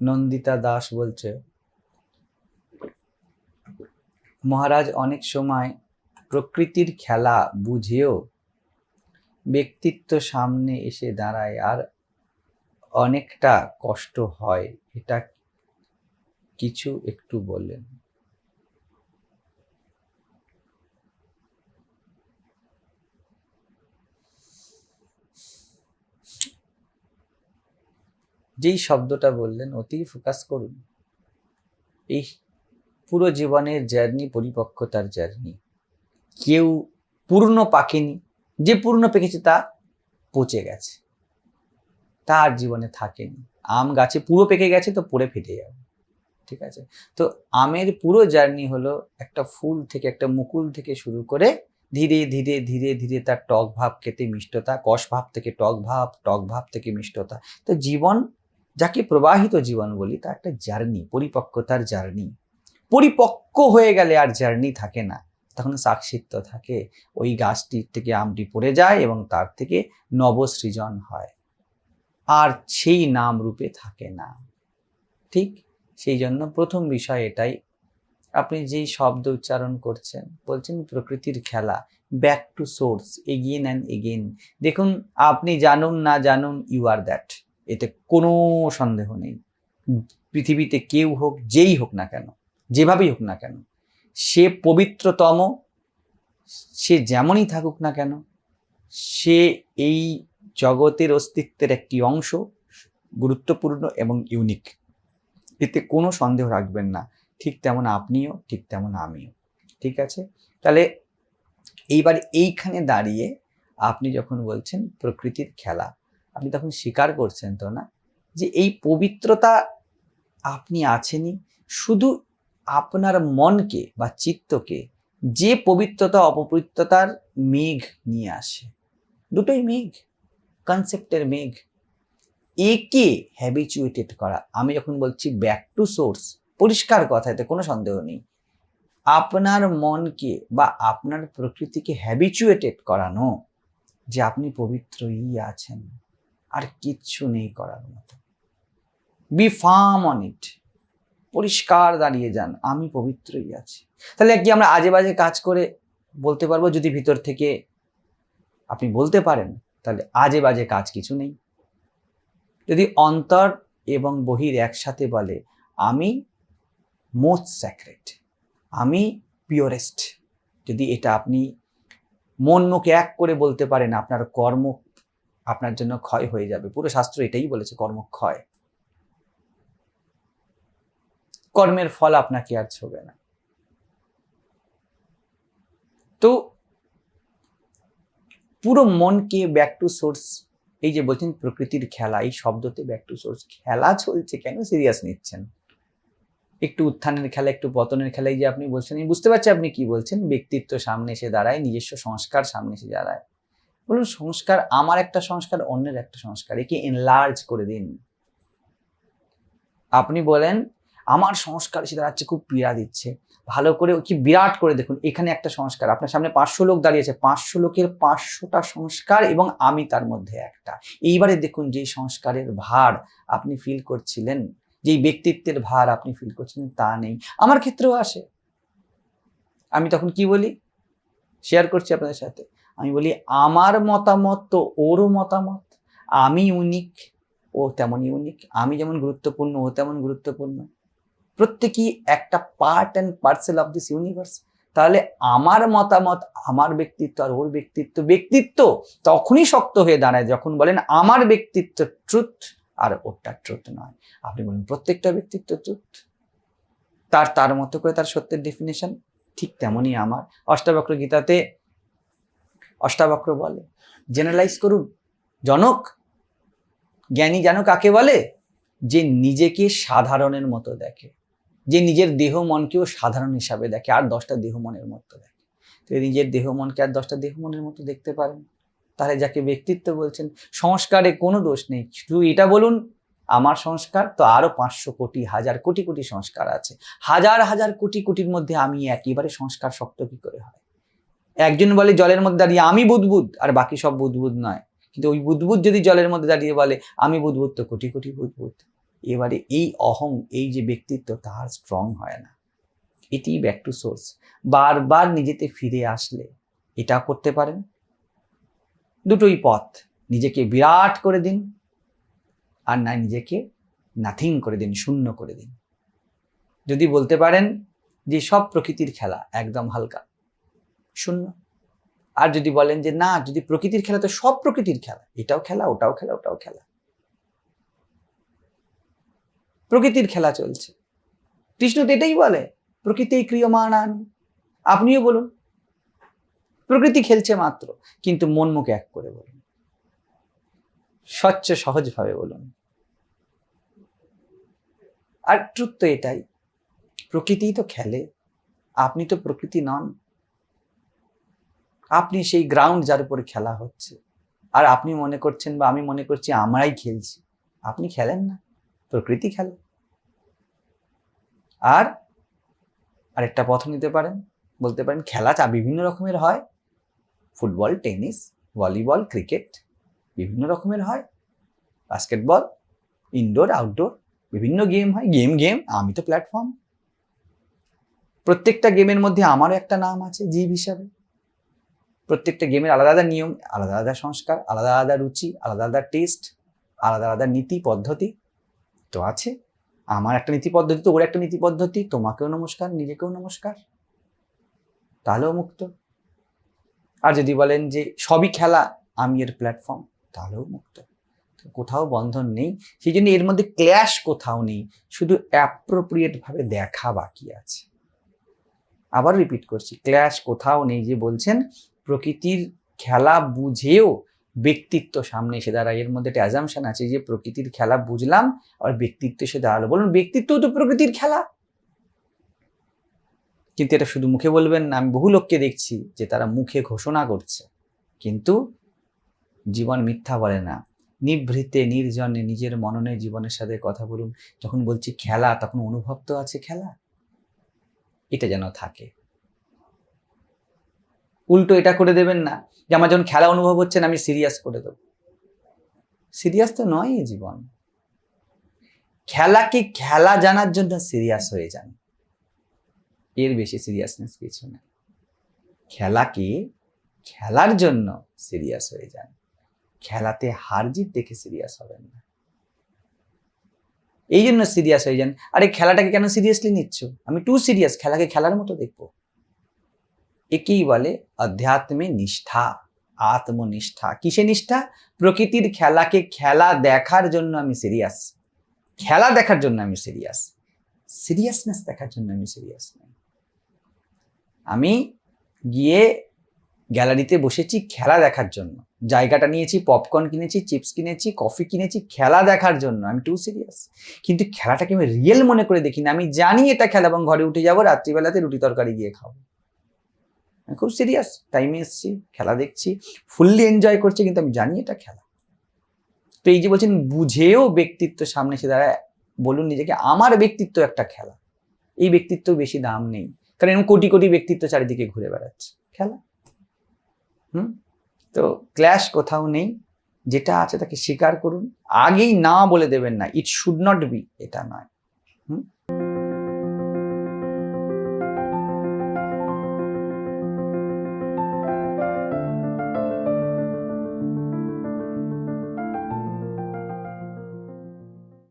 নন্দিতা দাস বলছে, মহারাজ, অনেক সময় প্রকৃতির খেলা বুঝেও ব্যক্তিত্ব সামনে এসে দাঁড়ায় আর অনেকটা কষ্ট হয়। এটা কিছু একটু বললেন। যেই শব্দটা বললেন অতি ফোকাস করুন। এই পুরো জীবনের জার্নি পরিপক্কতার জার্নি। কেউ পূর্ণ পাকেনি, যে পূর্ণ পেকেছে তা পচে গেছে। তার জীবনে থাকেনি। আম গাছে পুরো পেকে গেছে তো পড়ে ফেটে যাবে, ঠিক আছে? তো আমের পুরো জার্নি হলো একটা ফুল থেকে একটা মুকুল থেকে শুরু করে ধীরে ধীরে ধীরে ধীরে তার টক ভাব খেতে মিষ্টতা, কষ ভাব থেকে টক ভাব টক ভাব থেকে মিষ্টতা। তো জীবন যাকে প্রবাহিত জীবন বলি তা একটা জার্নি, পরিপক্কতার জার্নি। পরিপক্ক হয়ে গেলে আর জার্নি থাকে না। তখন সাক্ষিত্ব থাকে, ওই গাছটির থেকে আমটি পড়ে যায় এবং তার থেকে নবসৃজন হয়। আর সেই নাম রূপে থাকে না। ঠিক সেই জন্য প্রথম বিষয় এটাই। আপনি যেই শব্দ উচ্চারণ করছেন, বলছেন প্রকৃতির খেলা back to source again and again দেখুন, আপনি জানুন, না জানুন ইউ আর দ্যাট এতে কোনো সন্দেহ নেই। পৃথিবীতে কেউ হোক যেই হোক না কেন যেভাবেই হোক না কেন সে পবিত্রতম সে যেমনই থাকুক না কেন সে এই জগতের অস্তিত্বের একটি অংশ গুরুত্বপূর্ণ এবং ইউনিক এতে কোনো সন্দেহ রাখবেন না ঠিক তেমন আপনিও ঠিক তেমন আমিও। ঠিক আছে? তাহলে এইবার এইখানে দাঁড়িয়ে আপনি যখন বলছেন প্রকৃতির খেলা আপনি তখন স্বীকার করছেন তো না? যে এই পবিত্রতা আপনি আছেনই, শুধু আপনার মনকে বা চিত্তকে যে পবিত্রতা, অপবিত্রতার মেঘ নিয়ে আসে। দুটোই মেঘ কনসেপ্টের মেঘ। একে হ্যাবিচুয়েটেড করা। আমি যখন বলছি ব্যাক টু সোর্স পরিষ্কার কথা, এতে কোনো সন্দেহ নেই। আপনার মনকে বা আপনার প্রকৃতিকে হ্যাবিচুয়েটেড করানো যে আপনি পবিত্রই আছেন। আর কিচ্ছু নেই করার মতো। বি ফার্ম অন ইট পরিষ্কার দাঁড়িয়ে যান, আমি পবিত্রই আছি। তাহলে কি আমরা আজে বাজে কাজ করে বলতে পারব যদি ভিতর থেকে আপনি বলতে পারেন, তাহলে আজে বাজে কাজ কিছু নেই। যদি অন্তর এবং বহির একসাথে বলে, আমি মোস্ট স্যাক্রেট আমি পিওরেস্ট যদি এটা আপনি মন মুখে এক করে বলতে পারেন, আপনার কর্ম আপনার জন্য ক্ষয় হয়ে যাবে। পুরো শাস্ত্র এটাই বলেছে কর্ম ক্ষয় কর্মের ফল আপনাকে আর ছোবে না। তো পুরো মনকে ব্যাক টু সোর্স এই যে বলছেন প্রকৃতির খেলা, এই শব্দতে ব্যাক টু সোর্স খেলা চলছে কেন? সিরিয়াস নিচ্ছেন। একটু উত্থানের খেলা, একটু পতনের খেলা এই যে আপনি বলছেন বুঝতে পারছি আপনি কি বলছেন। ব্যক্তিত্ব সামনে এসে দাঁড়ায়, নিজস্ব সংস্কার সামনে এসে দাঁড়ায়। বলুন সংস্কার, আমার একটা সংস্কার, অন্যের একটা সংস্কার, একে এনলার্জ করে দিন। আপনি বলেন, আমার সংস্কার এসে দাঁড়াচ্ছে খুব পীড়া দিচ্ছে। ভালো করে কি বিরাট করে দেখুন, এখানে একটা সংস্কার। আপনার সামনে পাঁচশো লোক দাঁড়িয়েছে পাঁচশো লোকের পাঁচশোটা সংস্কার এবং আমি তার মধ্যে একটা। এইবারে দেখুন যেই সংস্কারের ভার আপনি ফিল করছিলেন যেই ব্যক্তিত্বের ভার আপনি ফিল করছিলেন, তা নেই। আমার ক্ষেত্রেও আসে। আমি তখন কি বলি? শেয়ার করছি আপনাদের সাথে। আমি বলি, আমার মতামত তো ওরও মতামত। আমি ইউনিক ও তেমন ইউনিক আমি যেমন গুরুত্বপূর্ণ, ও তেমন গুরুত্বপূর্ণ। প্রত্যেকেই একটা part and parcel of this universe তাহলে আমার মতামত, আমার ব্যক্তিত্ব আর ওর ব্যক্তিত্ব ব্যক্তিত্ব তখনই শক্ত হয়ে দাঁড়ায় যখন বলেন, আমার ব্যক্তিত্ব ট্রুথ আর ওরটা ট্রুথ নয়। আপনি বলেন, প্রত্যেকটা ব্যক্তিত্ব ট্রুথ তার তার মতো করে তার সত্যের ডেফিনেশন ঠিক তেমনই আমার। অষ্টাবক্র গীতাতে অষ্টাবক্র বলে। জেনারেলাইজ করুন। জনক, জ্ঞানী জানো কাকে বলে? যে নিজেকে সাধারণের মতো দেখে। যে নিজের দেহ মনকেও সাধারণ হিসাবে দেখে, আর দশটা দেহ মনের মতো দেখে। তো নিজের দেহ মনকে আর দশটা দেহ মনের মতো দেখতে পারেন। তাহলে যাকে ব্যক্তিত্ব বলছেন, সংস্কারে কোনো দোষ নেই। শুধু এটা বলুন, আমার সংস্কার তো আরও পাঁচশো কোটি, হাজার কোটি কোটি সংস্কার আছে। হাজার হাজার কোটি কোটির মধ্যে আমি একেবারে সংস্কার শক্ত কি করে হয়? একজন বলে জলের মধ্যে দাঁড়িয়ে আমি বুদবুদ, আর বাকি সব বুদবুদ নয়। কিন্তু ওই বুদবুদ যদি জলের মধ্যে দাঁড়িয়ে বলে, আমি বুদবুদ, তো কোটি কোটি বুদবুদ। এবারে এই অহং, এই যে ব্যক্তিত্ব, তার স্ট্রং হয় না। এটি ব্যাক টু সোর্স বারবার নিজেতে ফিরে আসলে এটা করতে পারেন। দুটোই পথ। নিজেকে বিরাট করে দিন, আর না নিজেকে নাথিং করে দিন, শূন্য করে দিন। যদি বলতে পারেন যে সব প্রকৃতির খেলা, একদম হালকা। শূন্য। আর যদি বলেন যে, না, যদি প্রকৃতির খেলা, তো সব প্রকৃতির খেলা। এটাও খেলা, ওটাও খেলা ওটাও খেলা। প্রকৃতির খেলা চলছে। কৃষ্ণ তো এটাই বলে প্রকৃতি ক্রিয়মান আপনিও বলুন। প্রকৃতি খেলছে মাত্র, কিন্তু মন মুখে এক করে বলুন। স্বচ্ছ, সহজভাবে বলুন। আর ট্রুথ তো এটাই, প্রকৃতিই তো খেলে, আপনি তো প্রকৃতি নন। আপনি সেই গ্রাউন্ড যার উপরে খেলা হচ্ছে। আর আপনি মনে করছেন বা আমি মনে করছি আমরাই খেলছি। আপনি খেলেন না। প্রকৃতি খেলে। আর আরেকটা পথ নিতে পারেন। বলতে পারেন খেলা চা বিভিন্ন রকমের হয়। ফুটবল, টেনিস, ভলিবল, ক্রিকেট বিভিন্ন রকমের হয়। বাস্কেটবল ইনডোর আউটডোর বিভিন্ন গেম হয়। গেম গেম, আমি তো প্ল্যাটফর্ম প্রত্যেকটা গেমের মধ্যে আমারও একটা নাম আছে, জীব হিসাবে। প্রত্যেকটা গেমের আলাদা আলাদা নিয়ম, আলাদা আলাদা সংস্কার, আলাদা আলাদা রুচি, আলাদা আলাদা টেস্ট আলাদা আলাদা নীতি পদ্ধতি তো আছে। আমার একটা নীতি পদ্ধতি তো ওর একটা নীতি পদ্ধতি, তোমাকেও নমস্কার, নিজেকেও নমস্কার। তাহলেও মুক্ত। আর যদি বলেন যে সবই খেলা, আমি এর প্ল্যাটফর্ম তাহলেও মুক্ত। কোথাও বন্ধন নেই, সেই জন্য এর মধ্যে ক্ল্যাশ কোথাও নেই, শুধু অ্যাপ্রোপ্রিয়েট ভাবে দেখা বাকি আছে। আবার রিপিট করছি ক্ল্যাশ কোথাও নেই যে বলছেন প্রকৃতির খেলা বুঝেও ব্যক্তিত্ব সামনে এসে দাঁড়ায়। এর মধ্যে একটা অ্যাজামশন আছে যে প্রকৃতির খেলা বুঝলাম আর ব্যক্তিত্ব এসে দাঁড়াল। বলুন, ব্যক্তিত্ব তো প্রকৃতির খেলা। কিন্তু এটা শুধু মুখে বলবেন না, আমি বহু লোককে দেখছি যে তারা মুখে ঘোষণা করছে। কিন্তু জীবন মিথ্যা বলে না। নিভৃতে, নির্জনে নিজের মননে জীবনের সাথে কথা বলুন। যখন বলছি খেলা, তখন অনুভব তো আছে খেলা। এটা যেন থাকে। উল্টো এটা করে দেবেন না যে আমার যখন খেলা অনুভব হচ্ছে না, আমি সিরিয়াস করে দেবো। সিরিয়াস তো নয় এই জীবন। খেলাকে খেলা জানার জন্য সিরিয়াস হয়ে যান। এর বেশি সিরিয়াসনেস কিছু নেই খেলাকে খেলার জন্য সিরিয়াস হয়ে যান। খেলাতে হার জিত দেখে সিরিয়াস হবেন না। এই জন্য সিরিয়াস হয়ে যান। আরে খেলাটাকে কেন সিরিয়াসলি নিচ্ছ? আমি টু সিরিয়াস খেলাকে খেলার মতো দেখব। একেই বলে অধ্যাত্মে নিষ্ঠা, আত্মনিষ্ঠা। কিসে নিষ্ঠা? প্রকৃতির খেলাকে খেলা দেখার জন্য আমি সিরিয়াস খেলা দেখার জন্য আমি সিরিয়াস সিরিয়াসনেস দেখার জন্য আমি সিরিয়াস নই। আমি গিয়ে গ্যালারিতে বসেছি খেলা দেখার জন্য। জায়গাটা নিয়েছি পপকর্ন কিনেছি চিপস কিনেছি কফি কিনেছি, খেলা দেখার জন্য। আমি টু সিরিয়াস কিন্তু খেলাটাকে আমি রিয়েল মনে করে দেখি না। আমি জানি এটা খেলা এবং ঘরে উঠে যাব, রাত্রিবেলাতে রুটি তরকারি গিয়ে খাব। আমি খুব সিরিয়াস টাইমে এসছি, খেলা দেখছি ফুললি এনজয় করছি, কিন্তু আমি জানি এটা খেলা। তো এই যে বলছেন, বুঝেও ব্যক্তিত্ব সামনে এসে দাঁড়ায়, বলুন নিজেকে, আমার ব্যক্তিত্ব একটা খেলা। এই ব্যক্তিত্ব বেশি দাম নেই। কারণ এরকম কোটি কোটি ব্যক্তিত্ব চারিদিকে ঘুরে বেড়াচ্ছে। খেলা। হুম? তো ক্ল্যাশ কোথাও নেই। যেটা আছে তাকে স্বীকার করুন। আগেই না বলে দেবেন না। ইট শুড নট বি এটা নয়। হুম?